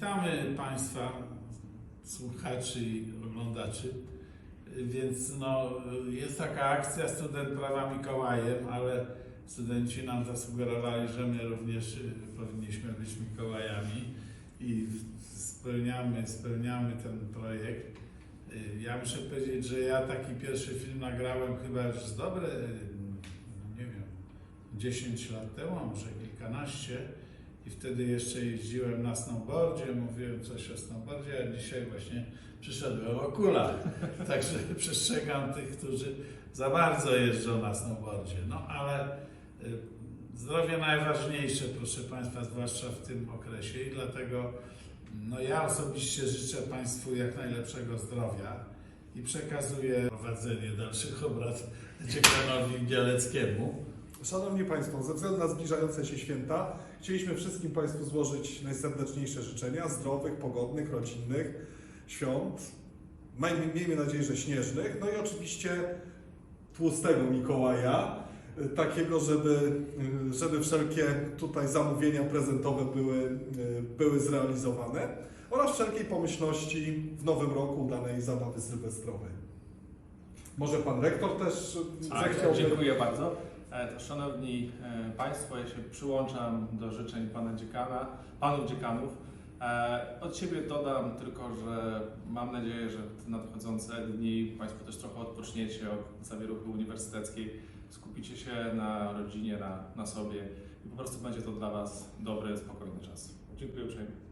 Witamy Państwa, słuchaczy i oglądaczy. Więc no, jest taka akcja Student Prawa Mikołajem, ale studenci nam zasugerowali, że my również y, powinniśmy być Mikołajami i spełniamy, spełniamy ten projekt. Y, Ja muszę powiedzieć, że ja taki pierwszy film nagrałem chyba już z dobre, y, nie wiem, 10 lat temu, może kilkanaście. I wtedy jeszcze jeździłem na snowboardzie, mówiłem coś o snowboardzie, a dzisiaj właśnie przyszedłem w okulach. Także przestrzegam tych, którzy za bardzo jeżdżą na snowboardzie. No ale y, zdrowie najważniejsze, proszę Państwa, zwłaszcza w tym okresie i dlatego no ja osobiście życzę Państwu jak najlepszego zdrowia i przekazuję prowadzenie dalszych obrad dziekanowi Bieleckiemu. Szanowni Państwo, ze względu na zbliżające się święta, chcieliśmy wszystkim Państwu złożyć najserdeczniejsze życzenia zdrowych, pogodnych, rodzinnych świąt. Miejmy nadzieję, że śnieżnych. No i oczywiście tłustego Mikołaja, y, takiego, żeby, y, żeby wszelkie tutaj zamówienia prezentowe były, y, były zrealizowane oraz wszelkiej pomyślności w nowym roku danej zabawy sylwestrowej. Może Pan Rektor też Tak, zechciałby... dziękuję bardzo. E, szanowni e, Państwo, ja się przyłączam do życzeń Pana Dziekana, Panów Dziekanów. E, Od siebie dodam tylko, że mam nadzieję, że w nadchodzące dni Państwo też trochę odpoczniecie od zawieruchy uniwersyteckiej, skupicie się na rodzinie, na, na sobie i po prostu będzie to dla Was dobry, spokojny czas. Dziękuję uprzejmie.